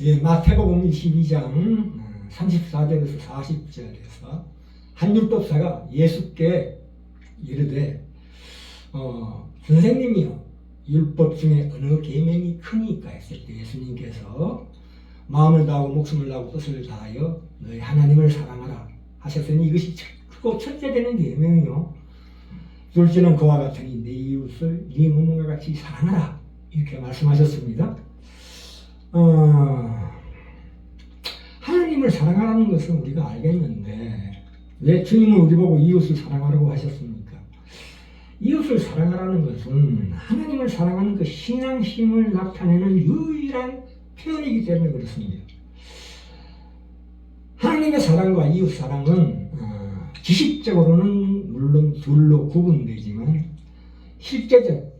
예, 마태복음 22장 34절에서 40절에서 한 율법사가 예수께 이르되 어, 선생님이요 율법 중에 어느 계명이 크니까 했을 때 예수님께서 마음을 다하고 목숨을 다하고 뜻을 다하여 너희 하나님을 사랑하라 하셨으니 이것이 첫- 크고 첫째 되는 계명이요 둘째는 그와 같으니 내 이웃을 네 몸과 같이 사랑하라 이렇게 말씀하셨습니다. 어, 하나님을 사랑하라는 것은 우리가 알겠는데 왜 주님은 우리 보고 이웃을 사랑하라고 하셨습니까? 이웃을 사랑하라는 것은 하나님을 사랑하는 그 신앙심을 나타내는 유일한 표현이기 때문에 그렇습니다. 하나님의 사랑과 이웃 사랑은 어, 지식적으로는 물론 둘로 구분되지만 실제적,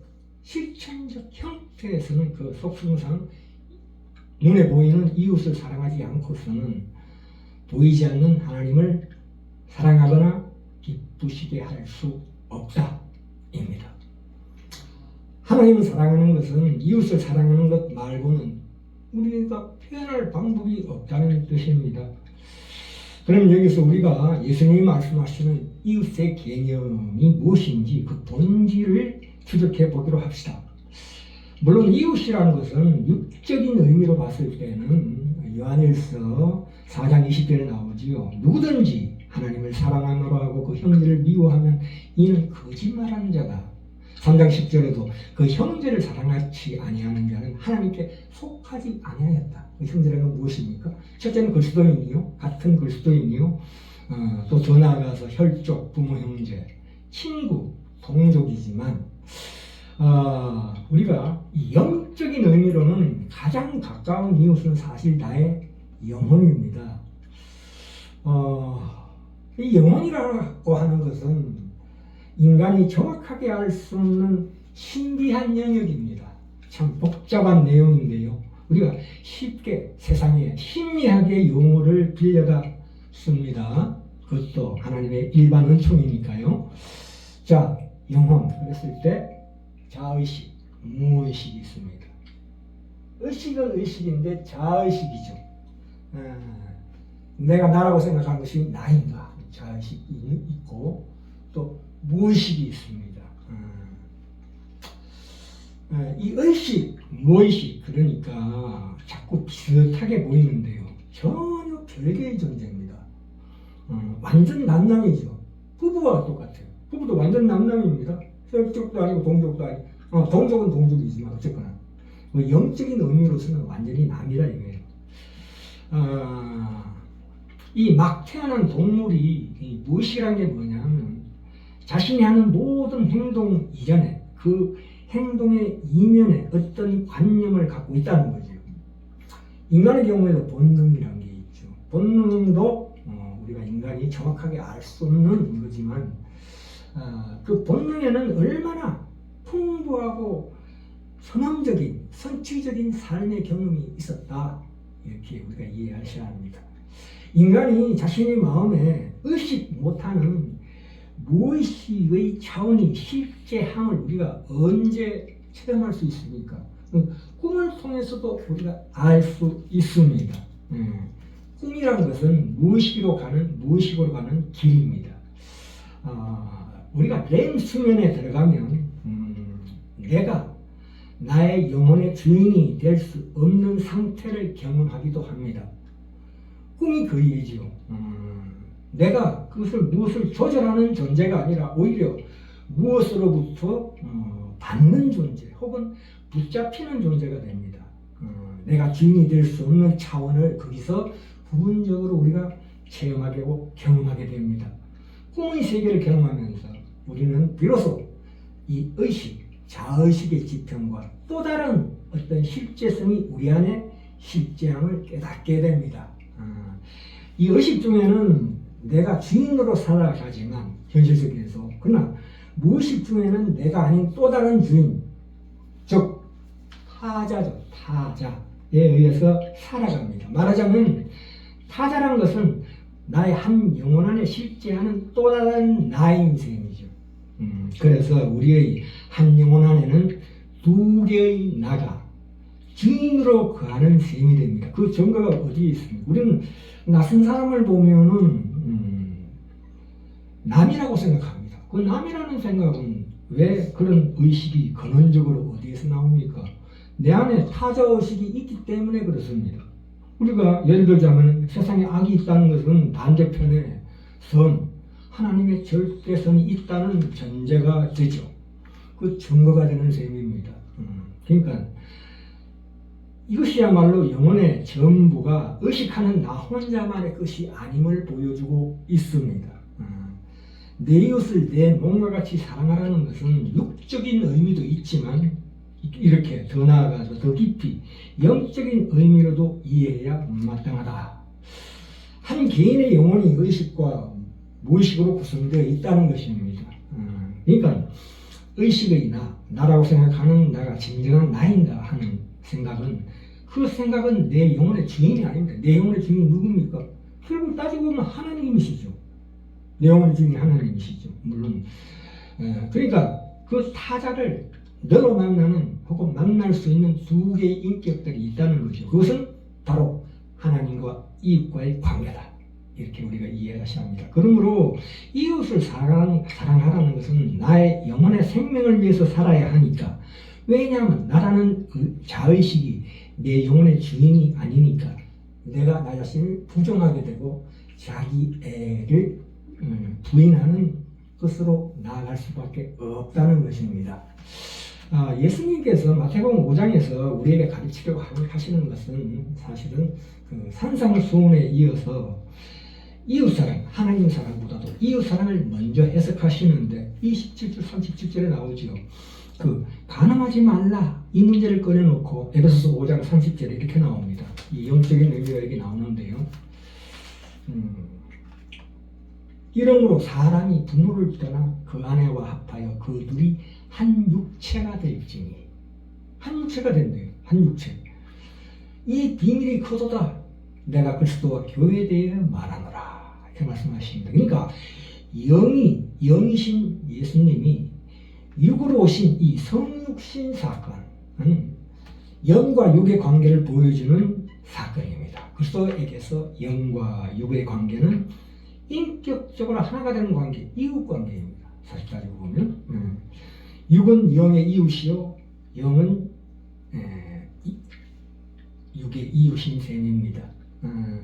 실천적 형태에서는 그 속성상 눈에 보이는 이웃을 사랑하지 않고서는 보이지 않는 하나님을 사랑하거나 기쁘시게 할 수 없다입니다. 하나님을 사랑하는 것은 이웃을 사랑하는 것 말고는 우리가 표현할 방법이 없다는 뜻입니다. 그럼 여기서 우리가 예수님이 말씀하시는 이웃의 개념이 무엇인지 그 본질을 추적해 보기로 합시다. 물론 이웃이라는 것은 육적인 의미로 봤을 때는 요한일서 4장 20절에 나오지요. 누구든지 하나님을 사랑함으로 하고 그 형제를 미워하면 이는 거짓말하는 자다. 3장 10절에도 그 형제를 사랑하지 아니하는 자는 하나님께 속하지 아니하였다. 그 형제라는 무엇입니까? 첫째는 그리스도인이요, 같은 그리스도인이요. 어, 또 더 나아가서 혈족, 부모, 형제, 친구, 동족이지만 어, 우리가 이 영적인 의미로는 가장 가까운 이웃은 사실 나의 영혼입니다. 어, 이 영혼이라고 하는 것은 인간이 정확하게 알 수 없는 신비한 영역입니다. 참 복잡한 내용인데요. 우리가 쉽게 세상에 희미하게 용어를 빌려다 씁니다. 그것도 하나님의 일반 은총이니까요. 자, 영혼 그랬을 때 자의식, 무의식이 있습니다. 의식은 의식인데 자의식이죠. 어, 내가 나라고 생각한 것이 나인가 자의식이 있고 또 무의식이 있습니다. 어, 어, 이 의식, 무의식 그러니까 자꾸 비슷하게 보이는데요. 전혀 별개의 존재입니다. 어, 완전 남남이죠. 부부와 똑같아요. 부부도 완전 남남입니다. 혈족도 아니고 동족도 아니고 어, 동족은 동족이지만 어쨌거나 뭐 영적인 의미로서는 완전히 남이라 이거예요. 아, 이막 태어난 동물이 이 무엇이란 게 뭐냐면 자신이 하는 모든 행동 이전에 그 행동의 이면에 어떤 관념을 갖고 있다는 거죠. 인간의 경우에도 본능이라는 게 있죠. 본능도 어, 우리가 인간이 정확하게 알 수 없는 거지만 어, 그 본능에는 얼마나 풍부하고 선험적인 선취적인 삶의 경험이 있었다 이렇게 우리가 이해하셔야 합니다. 인간이 자신의 마음에 의식 못하는 무의식의 차원이 실제함을 우리가 언제 체험할 수 있습니까? 그 꿈을 통해서도 우리가 알 수 있습니다. 음, 꿈이라는 것은 무의식으로 가는 무의식으로 가는 길입니다. 아, 우리가 렘 수면에 들어가면 음, 내가 나의 영혼의 주인이 될 수 없는 상태를 경험하기도 합니다. 꿈이 그 얘기죠. 음, 내가 그것을 무엇을 조절하는 존재가 아니라 오히려 무엇으로부터 어, 받는 존재 혹은 붙잡히는 존재가 됩니다. 어, 내가 주인이 될 수 없는 차원을 거기서 부분적으로 우리가 체험하고 경험하게 됩니다. 꿈의 세계를 경험하면서 우리는 비로소 이 의식, 자의식의 지평과 또 다른 어떤 실제성이 우리 안에 실제함을 깨닫게 됩니다. 어, 이 의식 중에는 내가 주인으로 살아가지만 현실적에서 그러나 무의식 중에는 내가 아닌 또 다른 주인, 즉 타자죠. 타자에 의해서 살아갑니다. 말하자면 타자란 것은 나의 한 영혼 안에 실제하는 또 다른 나인 셈이죠. 음, 그래서 우리의 한 영혼 안에는 두 개의 나가 주인으로 거하는 셈이 됩니다. 그 증거가 어디에 있습니까? 우리는 낯선 사람을 보면은 음, 남이라고 생각합니다. 그 남이라는 생각은 왜 그런 의식이 근원적으로 어디에서 나옵니까? 내 안에 타자 의식이 있기 때문에 그렇습니다. 우리가 예를 들자면 세상에 악이 있다는 것은 반대편에 선, 하나님의 절대선이 있다는 전제가 되죠. 그 증거가 되는 셈입니다. 음, 그러니까 이것이야말로 영혼의 전부가 의식하는 나 혼자만의 것이 아님을 보여주고 있습니다. 음, 내 이웃을 내 몸과 같이 사랑하라는 것은 육적인 의미도 있지만 이렇게 더 나아가서 더 깊이 영적인 의미로도 이해해야 마땅하다. 한 개인의 영혼이 의식과 무의식으로 구성되어 있다는 것입니다. 음, 그러니까 의식의 나, 나라고 생각하는 나가 진정한 나인가 하는 생각은 그 생각은 내 영혼의 주인이 아닙니다. 내 영혼의 주인이 누굽니까? 결국 따지고 보면 하나님이시죠. 내 영혼의 주인이 하나님이시죠. 물론 에, 그러니까 그 타자를 너로 만나는 혹은 만날 수 있는 두 개의 인격들이 있다는 거죠. 그것은 바로 하나님과 이웃과의 관계다. 이렇게 우리가 이해하셔야 합니다. 그러므로 이웃을 사랑, 사랑하라는 것은 나의 영혼의 생명을 위해서 살아야 하니까. 왜냐하면 나라는 그 자의식이 내 영혼의 주인이 아니니까 내가 나 자신을 부정하게 되고 자기 애를 음, 부인하는 것으로 나아갈 수밖에 없다는 것입니다. 아, 예수님께서 마태복음 5장에서 우리에게 가르치려고 하시는 것은 사실은 그 산상을 수훈에 이어서 이웃사랑, 하나님 사랑보다도 이웃사랑을 먼저 해석하시는데 27절, 37절에 나오지요. 그 가늠하지 말라 이 문제를 꺼내놓고 에베소서 5장 30절에 이렇게 나옵니다. 이 영적인 의미가 여기 나오는데요. 음, 이러므로 사람이 부모를 떠나 그 아내와 합하여 그 둘이 한 육체가 될지니 한 육체가 된대요. 한 육체. 이 비밀이 크도다. 내가 그리스도와 교회에 대해 말하노라. 이렇게 말씀하십니다. 그러니까 영이 영이신 예수님이 육으로 오신 이 성육신 사건은 영과 육의 관계를 보여주는 사건입니다. 그리스도에게서 영과 육의 관계는 인격적으로 하나가 되는 관계, 이웃 관계입니다. 사실 따지고 보면 음. 육은 영의 이웃이요, 영은 에, 이, 육의 이웃인 셈입니다. 음,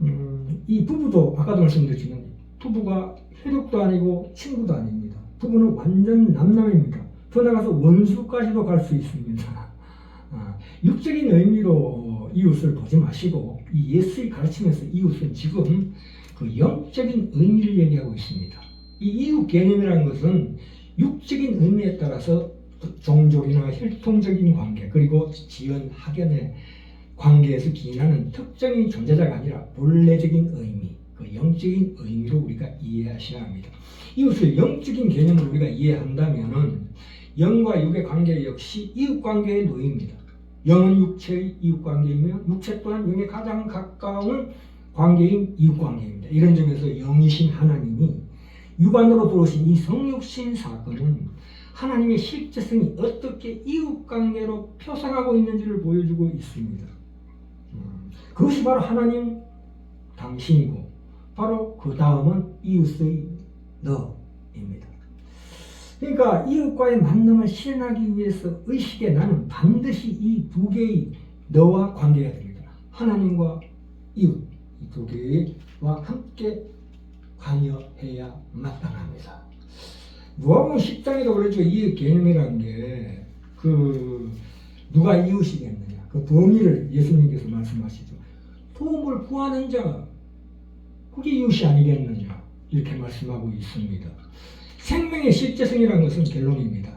음, 이 부부도 아까도 말씀드렸지만 부부가 혈육도 아니고 친구도 아닙니다. 부부는 완전 남남입니다. 더 나가서 원수까지도 갈 수 있습니다. 아, 육적인 의미로 이웃을 보지 마시고 이 예수의 가르치면서 이웃은 지금 그 영적인 의미를 얘기하고 있습니다. 이 이웃 개념이라는 것은 육적인 의미에 따라서 종족이나 혈통적인 관계 그리고 지연 학연의 관계에서 기인하는 특정인 존재자가 아니라 본래적인 의미, 그 영적인 의미로 우리가 이해하셔야 합니다. 이웃을 영적인 개념으로 우리가 이해한다면은 영과 육의 관계 역시 이웃 관계에 놓입니다. 영은 육체의 이웃 관계이며 육체 또한 영에 가장 가까운 관계인 이웃 관계입니다. 이런 점에서 영이신 하나님이 육안으로 들어오신 이 성육신 사건은 하나님의 실제성이 어떻게 이웃 관계로 표상하고 있는지를 보여주고 있습니다. 음, 그것이 바로 하나님 당신이고 바로 그 다음은 이웃의 너입니다. 그러니까 이웃과의 만남을 실현하기 위해서 의식에 나는 반드시 이 두 개의 너와 관계가 됩니다. 하나님과 이웃 이 두 개와 함께 관여해야 마땅합니다. 누가복음 10장에도 그랬죠. 이 개념이라는 게 그 누가 이웃이겠느냐. 그 범위를 예수님께서 말씀하시죠. 도움을 구하는 자 그게 이웃이 아니겠느냐. 이렇게 말씀하고 있습니다. 생명의 실제성이라는 것은 결론입니다.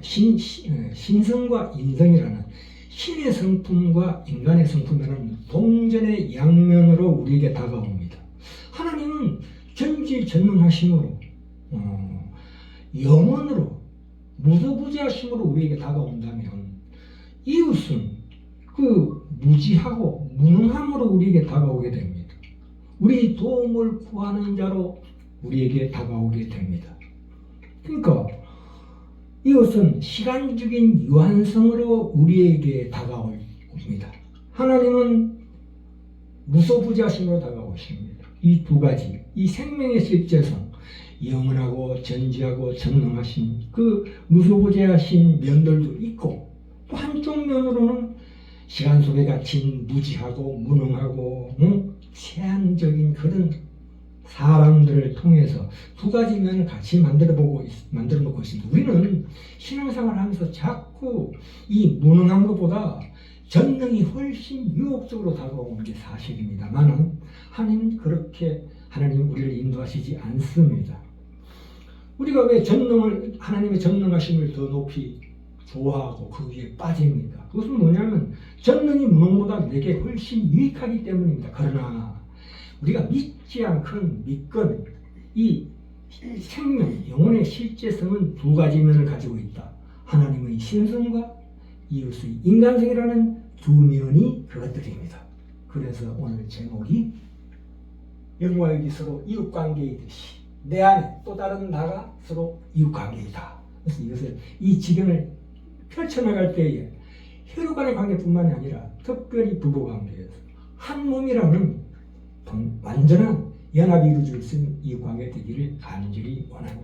신, 신성과 인성이라는 신의 성품과 인간의 성품이라는 동전의 양면으로 우리에게 다가옵니다. 하나님은 전지전능하심으로 어, 영원으로 무소부지하심으로 우리에게 다가온다면 이웃은 그 무지하고 무능함으로 우리에게 다가오게 됩니다. 우리 도움을 구하는 자로 우리에게 다가오게 됩니다. 그러니까 이것은 시간적인 유한성으로 우리에게 다가옵니다. 하나님은 무소부자심으로 다가오십니다. 이 두 가지, 이 생명의 실제성, 영원하고 전지하고 전능하신 그 무소부재하신 면들도 있고 또 한쪽 면으로는 시간 속에 갇힌 무지하고 무능하고 응? 제한적인 그런 사람들을 통해서 두 가지 면을 같이 만들어 보고 만들어 놓고 있습니다. 우리는 신앙생활을 하면서 자꾸 이 무능한 것보다 전능이 훨씬 유혹적으로 다가오는 게 사실입니다만은 하나님은 그렇게 하나님 우리를 인도하시지 않습니다. 우리가 왜 전능을 하나님의 전능하심을 더 높이 좋아하고 그 위에 빠집니까? 그것은 뭐냐면 전능이 무능보다 내게 훨씬 유익하기 때문입니다. 그러나 우리가 믿지 않건 믿건 이 생명, 영혼의 실제성은 두 가지 면을 가지고 있다. 하나님의 신성과 이웃의 인간성이라는 두 면이 그것들입니다. 그래서 오늘 제목이 영과 육이 서로 이웃 관계이듯이 내 안에 또 다른 나가 서로 이웃 관계이다. 그래서 이것을 이 지경을 펼쳐나갈 때에 혈육 간의 관계뿐만이 아니라 특별히 부부 관계에서 한 몸이라는 동- 완전한 연합이 이루어질 수 있는 이웃 관계 되기를 간절히 원합니다.